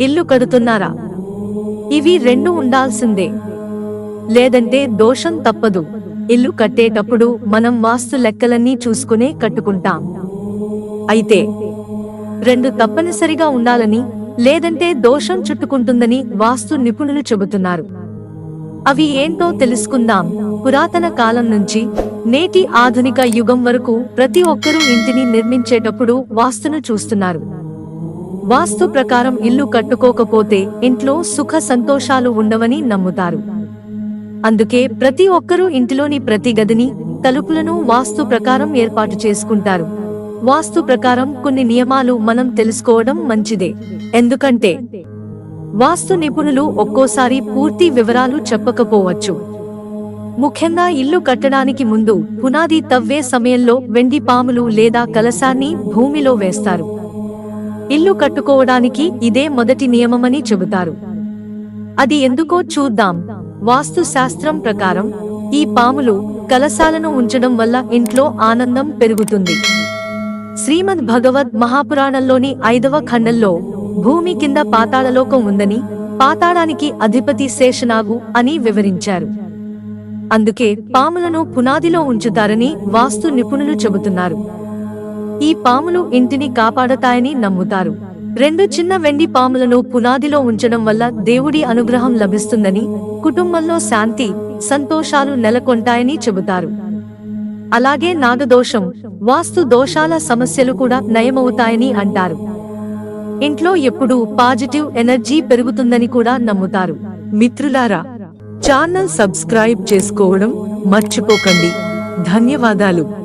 ఇల్లు కడుతున్నారా? ఇవి రెండు ఉండాల్సిందే. లేదంటే దోషం తప్పదు. ఇల్లు కట్టేటప్పుడు మనం వాస్తు లెక్కలన్నీ చూసుకునే కట్టుకుంటాం. అయితే రెండు తప్పనిసరిగా ఉండాలని లేదంటే దోషం చుట్టుకుంటుందని వాస్తు నిపుణులు చెబుతున్నారు. అవి ఏంటో తెలుసుకుందాం. పురాతన కాలం నుంచి నేటి ఆధునిక యుగం వరకు ప్రతి ఒక్కరూ ఇంటిని నిర్మించేటప్పుడు వాస్తును చూస్తున్నారు. వాస్తు ప్రకారం ఇల్లు కట్టుకోకపోతే ఇంట్లో సుఖ సంతోషాలు ఉండవని నమ్ముతారు. అందుకే ప్రతి ఒక్కరూ ఇంటిలోని ప్రతి గదిని తలుపులను వాస్తు ప్రకారం ఏర్పాటు చేసుకుంటారు. వాస్తు ప్రకారం కొన్ని నియమాలు మనం తెలుసుకోవడం మంచిదే. ఎందుకంటే వాస్తు నిపుణులు ఒక్కోసారి పూర్తి వివరాలు చెప్పకపోవచ్చు. ముఖ్యంగా ఇల్లు కట్టడానికి ముందు పునాది తవ్వే సమయంలో వెండి పాములు లేదా కలశాన్ని భూమిలో వేస్తారు. ఇల్లు కట్టుకోవడానికి ఇదే మొదటి నియమమని చెబుతారు. అది ఎందుకో చూద్దాం. వాస్తు శాస్త్రం ప్రకారం ఈ పాములు కలశాలను ఉంచడం వల్ల ఇంట్లో ఆనందం పెరుగుతుంది. శ్రీమద్ భగవద్ మహాపురాణంలోని ఐదవ ఖండంలో భూమి కింద పాతాళలోకం ఉందని పాతాళానికి అధిపతి శేషనాగు అని వివరించారు. అందుకే పాములను పునాదిలో ఉంచుతారని వాస్తు నిపుణులు చెబుతున్నారు. ఈ పాములు ఇంటిని కాపాడతాయని నమ్ముతారు. రెండు చిన్న వెండి పాములను పునాదిలో ఉంచడం వల్ల దేవుడి అనుగ్రహం లభిస్తుందని కుటుంబంలో శాంతి సంతోషాలు నెలకొంటాయని చెబుతారు. అలాగే నాగదోషం వాస్తు దోషాల సమస్యలు కూడా నయమవుతాయని అంటారు. ఇంట్లో ఎప్పుడూ పాజిటివ్ ఎనర్జీ పెరుగుతుందని కూడా నమ్ముతారు. మిత్రులారా ఛానల్ సబ్స్క్రైబ్ చేసుకోవడం మర్చిపోకండి. ధన్యవాదాలు.